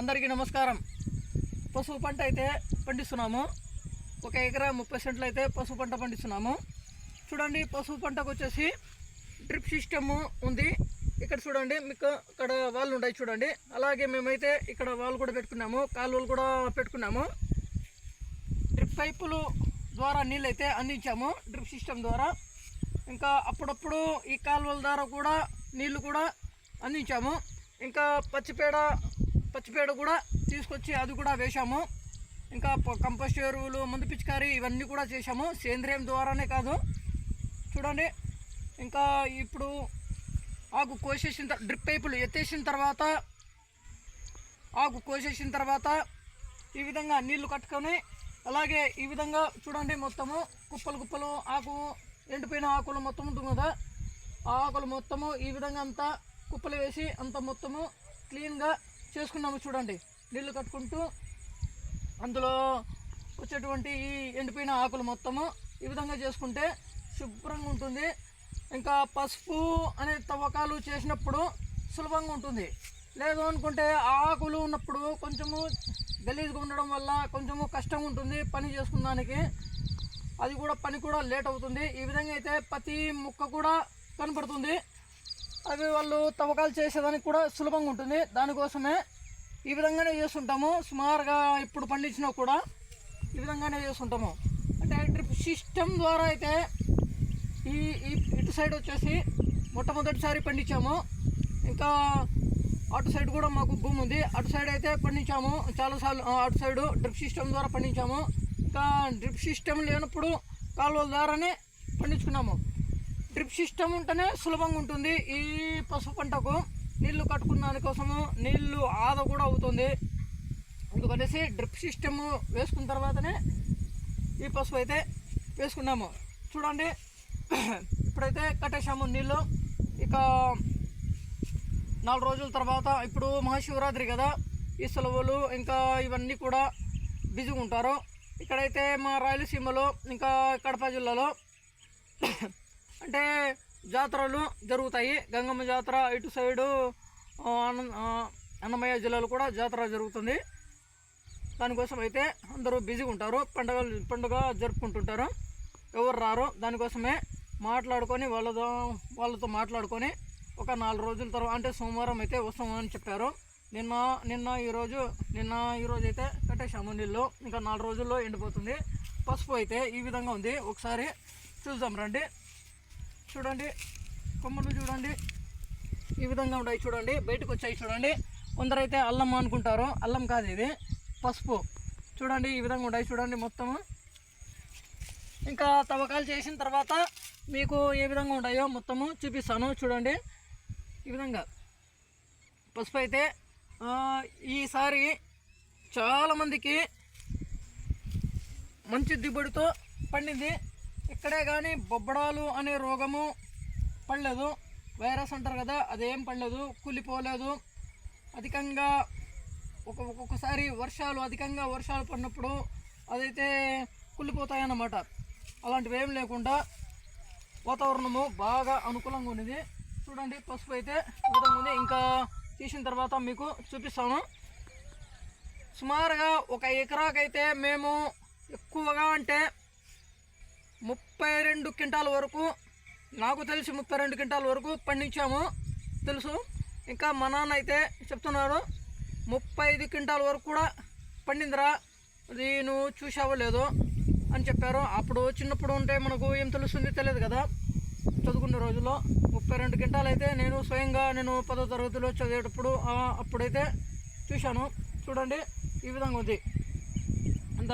అందరికీ నమస్కారం. పసుపు పంట అయితే పండిస్తున్నాము. ఒక ఎకరా ముప్పై సెంట్లు అయితే పసుపు పంట పండిస్తున్నాము. చూడండి పసుపు పంటకు వచ్చేసి డ్రిప్ సిస్టము ఉంది. ఇక్కడ చూడండి మీకు ఇక్కడ వాళ్ళు ఉన్నాయి చూడండి. అలాగే మేమైతే ఇక్కడ వాళ్ళు కూడా పెట్టుకున్నాము కాలువలు కూడా పెట్టుకున్నాము. డ్రిప్ పైపులు ద్వారా నీళ్ళు అయితే అందించాము డ్రిప్ సిస్టమ్ ద్వారా. ఇంకా అప్పుడప్పుడు ఈ కాలువల ద్వారా కూడా నీళ్ళు కూడా అందించాము. ఇంకా పచ్చిపేడ పచ్చిపేడ కూడా తీసుకొచ్చి అది కూడా వేశాము. ఇంకా కంపోస్ట్ ఎరువులు మందు పిచికారి ఇవన్నీ కూడా చేశాము. సేంద్రియం ద్వారానే కాదు. చూడండి. ఇంకా ఇప్పుడు ఆకు కోసేసిన డ్రిప్ పైపులు ఎత్తేసిన తర్వాత ఆకు కోసేసిన తర్వాత ఈ విధంగా నీళ్ళు కట్టుకొని అలాగే ఈ విధంగా చూడండి మొత్తము. కుప్పలు కుప్పలు ఆకు ఎండిపోయిన ఆకులు మొత్తం ఉంటుంది కదా. ఆ ఆకులు మొత్తము ఈ విధంగా అంతా కుప్పలు వేసి అంత మొత్తము క్లీన్గా చేసుకున్నాము చూడండి. నీళ్ళు కట్టుకుంటూ అందులో వచ్చేటువంటి ఈ ఎండిపోయిన ఆకులు మొత్తము ఈ విధంగా చేసుకుంటే శుభ్రంగా ఉంటుంది. ఇంకా పసుపు అనే తవ్వకాలు చేసినప్పుడు సులభంగా ఉంటుంది. లేదు అనుకుంటే ఆకులు ఉన్నప్పుడు కొంచెము గలీజ్గా ఉండడం వల్ల కొంచెము కష్టంగా ఉంటుంది పని చేసుకున్నానికి. అది కూడా పని కూడా లేట్ అవుతుంది. ఈ విధంగా అయితే ప్రతి ముక్క కూడా కనపడుతుంది. అవి వాళ్ళు తవ్వకాలు చేసేదానికి కూడా సులభంగా ఉంటుంది. దానికోసమే ఈ విధంగానే చేస్తుంటాము. సుమారుగా ఇప్పుడు పండించినా కూడా ఈ విధంగానే చేస్తుంటాము. అంటే డ్రిప్ సిస్టమ్ ద్వారా అయితే ఈ ఇటు సైడ్ వచ్చేసి మొట్టమొదటిసారి పండించాము. ఇంకా అటు సైడ్ కూడా మాకు భూమి ఉంది. అటు సైడ్ అయితే పండించాము. చాలాసార్లు అటు సైడ్ డ్రిప్ సిస్టమ్ ద్వారా పండించాము. ఇంకా డ్రిప్ సిస్టమ్ లేనప్పుడు కాలువల ద్వారానే పండించుకున్నాము. డ్రిప్ సిస్టమ్ ఉంటేనే సులభంగా ఉంటుంది. ఈ పసుపు పంటకు నీళ్ళు కట్టుకున్న దానికోసము నీళ్ళు ఆదా కూడా అవుతుంది. అందుకనేసి డ్రిప్ సిస్టమ్ వేసుకున్న తర్వాతనే ఈ పసుపు అయితే వేసుకున్నాము. చూడండి ఇప్పుడైతే కట్టేసాము నీళ్ళు ఇక నాలుగు రోజుల తర్వాత ఇప్పుడు మహాశివరాత్రి కదా. ఈ సెలవులు ఇంకా ఇవన్నీ కూడా బిజీగా ఉంటారు. ఇక్కడైతే మా రాయలసీమలో ఇంకా కడప జిల్లాలో అంటే జాతరలు జరుగుతాయి. గంగమ్మ జాతర ఇటు సైడు అన్న అన్నమయ్య జిల్లాలో కూడా జాతర జరుగుతుంది. దానికోసం అయితే అందరూ బిజీగా ఉంటారు. పండగ పండుగ జరుపుకుంటుంటారు. ఎవరు రారు దానికోసమే మాట్లాడుకొని వాళ్ళతో వాళ్ళతో మాట్లాడుకొని ఒక నాలుగు రోజుల తర్వాత అంటే సోమవారం అయితే వస్తామని చెప్పారు. నిన్న నిన్న ఈరోజు నిన్న ఈరోజు అయితే కట్టేశాము నీళ్ళు. ఇంకా నాలుగు రోజుల్లో ఎండిపోతుంది. పసుపు అయితే ఈ విధంగా ఉంది. ఒకసారి చూద్దాం రండి. చూడండి. కొమ్మలు చూడండి. ఈ విధంగా ఉన్నాయి చూడండి. బయటకు వచ్చాయి చూడండి. కొందరైతే అల్లం అనుకుంటారు. అల్లం కాదు ఇది. పసుపు. చూడండి ఈ విధంగా ఉన్నాయి చూడండి మొత్తము ఇంకా తవ్వకాలు చేసిన తర్వాత మీకు ఏ విధంగా ఉన్నాయో మొత్తము చూపిస్తాను. చూడండి. ఈ విధంగా. పసుపు అయితే ఈసారి చాలామందికి మంచి దిగుబడితో పండింది. ఇక్కడే కానీ బొబ్బడాలు అనే రోగము పడలేదు. వైరస్ అంటారు కదా అదేం పడలేదు కూలిపోలేదు. అధికంగా ఒక ఒక్కొక్కసారి వర్షాలు అధికంగా వర్షాలు పడినప్పుడు అదైతే కుళ్ళిపోతాయన్నమాట అలాంటివి ఏం లేకుండా వాతావరణము బాగా అనుకూలంగా ఉన్నది. చూడండి పసుపు అయితే విధంగా ఉంది. ఇంకా తీసిన తర్వాత మీకు చూపిస్తాను. సుమారుగా ఒక ఎకరాకైతే మేము ఎక్కువ రెండు క్వింటాల వరకు నాకు తెలిసి ముప్పై రెండు క్వింటాల వరకు పండించాము. తెలుసు? ఇంకా మా నాన్న అయితే చెప్తున్నారు ముప్పై ఐదు క్వింటాల వరకు కూడా పండిందిరా అది నువ్వు చూసావో లేదో అని చెప్పారు. అప్పుడు చిన్నప్పుడు ఉంటే మనకు ఏం తెలుస్తుంది తెలియదు కదా. చదువుకునే రోజుల్లో ముప్పై రెండు క్వింటాలు అయితే నేను స్వయంగా నేను పదో తరగతిలో చదివేటప్పుడు అప్పుడైతే చూశాను. చూడండి ఈ విధంగా ఉంది. అంత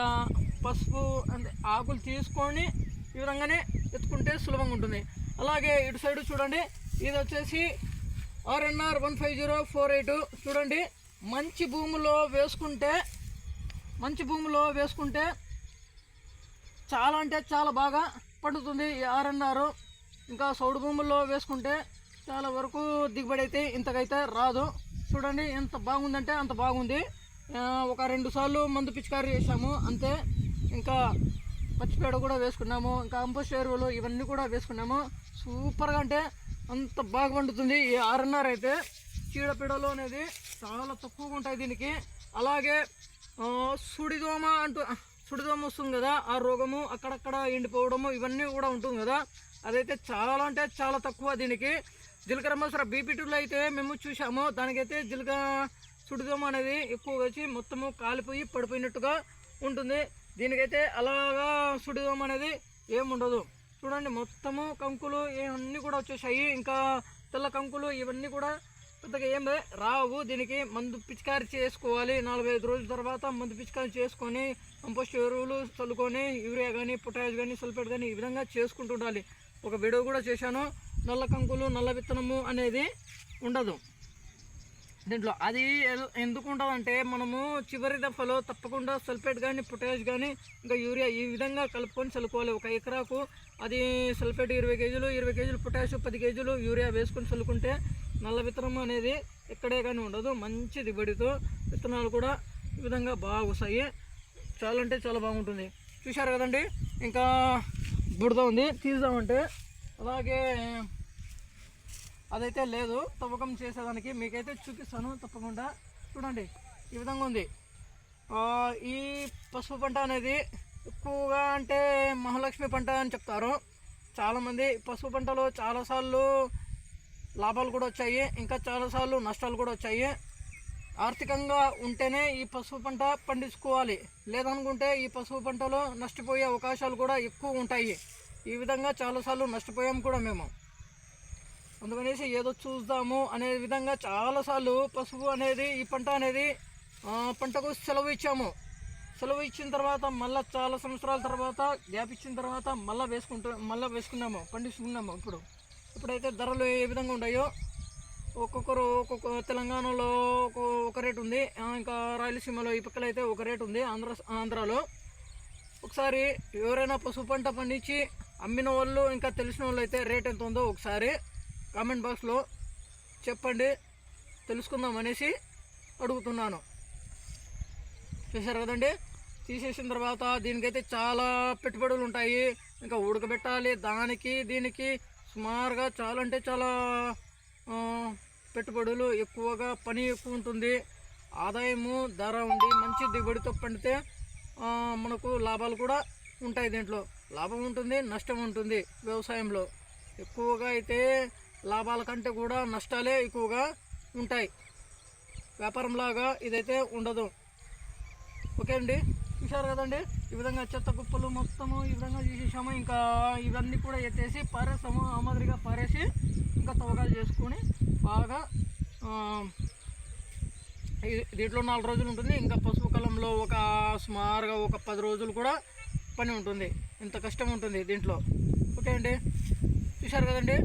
పసుపు అంటే ఆకులు తీసుకొని ఈ విధంగానే ఎత్తుకుంటే సులభంగా ఉంటుంది. అలాగే ఇటు సైడ్ చూడండి. ఇది వచ్చేసి RNR one five zero four eight చూడండి. మంచి భూమిలో వేసుకుంటే మంచి భూమిలో వేసుకుంటే చాలా అంటే చాలా బాగా పండుతుంది ఈ ఆర్ఎన్ఆర్ ఇంకా సౌడు భూముల్లో వేసుకుంటే చాలా వరకు దిగుబడి అయితే ఇంతకైతే రాదు. చూడండి ఎంత బాగుందంటే అంత బాగుంది. ఒక రెండు సార్లు మందు పిచికారీ చేసాము అంతే. ఇంకా పచ్చిపేడ కూడా వేసుకున్నాము ఇంకా కంపోస్ట్ ఎరువులు ఇవన్నీ కూడా వేసుకున్నాము. సూపర్గా అంటే అంత బాగా పండుతుంది ఈ ఆర్ఎన్ఆర్ అయితే. చీడపీడలు అనేది చాలా తక్కువగా ఉంటాయి దీనికి. అలాగే సుడిదోమ అంటూ సుడిదోమ వస్తుంది కదా ఆ రోగము అక్కడక్కడ ఎండిపోవడము ఇవన్నీ కూడా ఉంటుంది కదా. అదైతే చాలా అంటే చాలా తక్కువ దీనికి. జీలకర్ర మసర బీపీటీలో అయితే మేము చూసాము దానికైతే జీలకర్ర సుడిదోమ అనేది ఎక్కువగా వచ్చి మొత్తము కాలిపోయి పడిపోయినట్టుగా ఉంటుంది. దీనికైతే అలాగా సుడిదోమ అనేది ఏముండదు. చూడండి మొత్తము కంకులు ఇవన్నీ కూడా వచ్చేసాయి. ఇంకా తెల్ల కంకులు ఇవన్నీ కూడా పెద్దగా ఏం రావు. దీనికి మందు పిచికారి చేసుకోవాలి. నాలుగైదు రోజుల తర్వాత మందు పిచికారి చేసుకొని కంపోస్ట్ ఎరువులు చల్లుకొని యూరియా కానీ పొటాష్ కానీ సల్ఫేట్ కానీ ఈ విధంగా చేసుకుంటుండాలి ఒక వీడియో కూడా చేశాను. నల్ల కంకులు నల్ల విత్తనము అనేది ఉండదు. దీంట్లో. అది ఎందుకు ఉంటుందంటే మనము చివరి దఫలో తప్పకుండా సల్ఫేట్ కానీ పొటాష్ కానీ ఇంకా యూరియా ఈ విధంగా కలుపుకొని చల్లుకోవాలి. ఒక ఎకరాకు అది సల్ఫేట్ ఇరవై కేజీలు ఇరవై కేజీలు పొటాష్ పది కేజీలు యూరియా వేసుకొని చల్లుకుంటే నల్ల విత్తనం అనేది ఎక్కడే కానీ ఉండదు. మంచి దిగుబడితో విత్తనాలు కూడా ఈ విధంగా బాగా వస్తాయి చాలా అంటే చాలా బాగుంటుంది. చూశారు కదండి? ఇంకా బుడద ఉంది. తీద్దామంటే అలాగే అదైతే లేదు. తవ్వకం చేసేదానికి మీకైతే చూపిస్తాను. తప్పకుండా చూడండి. ఈ విధంగా ఉంది. ఈ పసుపు పంట అనేది ఎక్కువగా అంటే మహాలక్ష్మి పంట అని చెప్తారు. చాలామంది పసుపు పంటలో చాలాసార్లు లాభాలు కూడా వచ్చాయి. ఇంకా చాలాసార్లు నష్టాలు కూడా వచ్చాయి. ఆర్థికంగా ఉంటేనే ఈ పసుపు పంట పండించుకోవాలి. లేదనుకుంటే ఈ పసుపు పంటలో నష్టపోయే అవకాశాలు కూడా ఎక్కువ ఉంటాయి. ఈ విధంగా చాలాసార్లు నష్టపోయాం కూడా మేము. అందుకనేసి ఏదో చూద్దాము అనే విధంగా చాలాసార్లు పసుపు అనేది ఈ పంట అనేది పంటకు సెలవు ఇచ్చాము. సెలవు ఇచ్చిన తర్వాత మళ్ళీ చాలా సంవత్సరాల తర్వాత గ్యాప్ ఇచ్చిన తర్వాత మళ్ళీ వేసుకుంటూ మళ్ళీ వేసుకున్నాము పండిస్తున్నాము ఇప్పుడు. ఇప్పుడైతే ధరలు ఏ విధంగా ఉన్నాయో ఒక్కొక్కరు ఒక్కొక్క తెలంగాణలో ఒక ఒక రేట్ ఉంది. ఇంకా రాయలసీమలో ఈ పక్కల అయితే ఒక రేట్ ఉంది ఆంధ్ర ఆంధ్రాలో. ఒకసారి ఎవరైనా పసుపు పంట పండించి అమ్మిన వాళ్ళు ఇంకా తెలిసిన వాళ్ళు అయితే రేట్ ఎంత ఉందో ఒకసారి కామెంట్ బాక్స్లో చెప్పండి. తెలుసుకుందాం అనేసి అడుగుతున్నాను. చూశారు కదండి? తీసేసిన తర్వాత దీనికైతే చాలా పెట్టుబడులు ఉంటాయి. ఇంకా ఉడకబెట్టాలి. దానికి దీనికి సుమారుగా చాలా అంటే చాలా పెట్టుబడులు ఎక్కువగా పని ఎక్కువ ఉంటుంది. ఆదాయము ధర ఉండి మంచి దిగుబడితో పండితే మనకు లాభాలు కూడా ఉంటాయి దీంట్లో. లాభం ఉంటుంది నష్టం ఉంటుంది వ్యవసాయంలో. ఎక్కువగా అయితే లాభాల కంటే కూడా నష్టాలే ఎక్కువగా ఉంటాయి. వ్యాపారంలాగా ఇదైతే ఉండదు. ఓకే అండి? చూశారు కదండి? ఈ విధంగా చెత్త కుప్పలు మొత్తము ఈ విధంగా తీసేసాము. ఇంకా ఇవన్నీ కూడా ఎత్తేసి పారేస్తాము ఆ మాదిరిగా పారేసి ఇంకా తవ్వకాలు చేసుకొని బాగా దీంట్లో నాలుగు రోజులు ఉంటుంది. ఇంకా పసుపు కాలంలో ఒక సుమారుగా ఒక పది రోజులు కూడా పని ఉంటుంది. ఇంత కష్టం ఉంటుంది దీంట్లో. ఓకే అండి? చూశారు కదండి?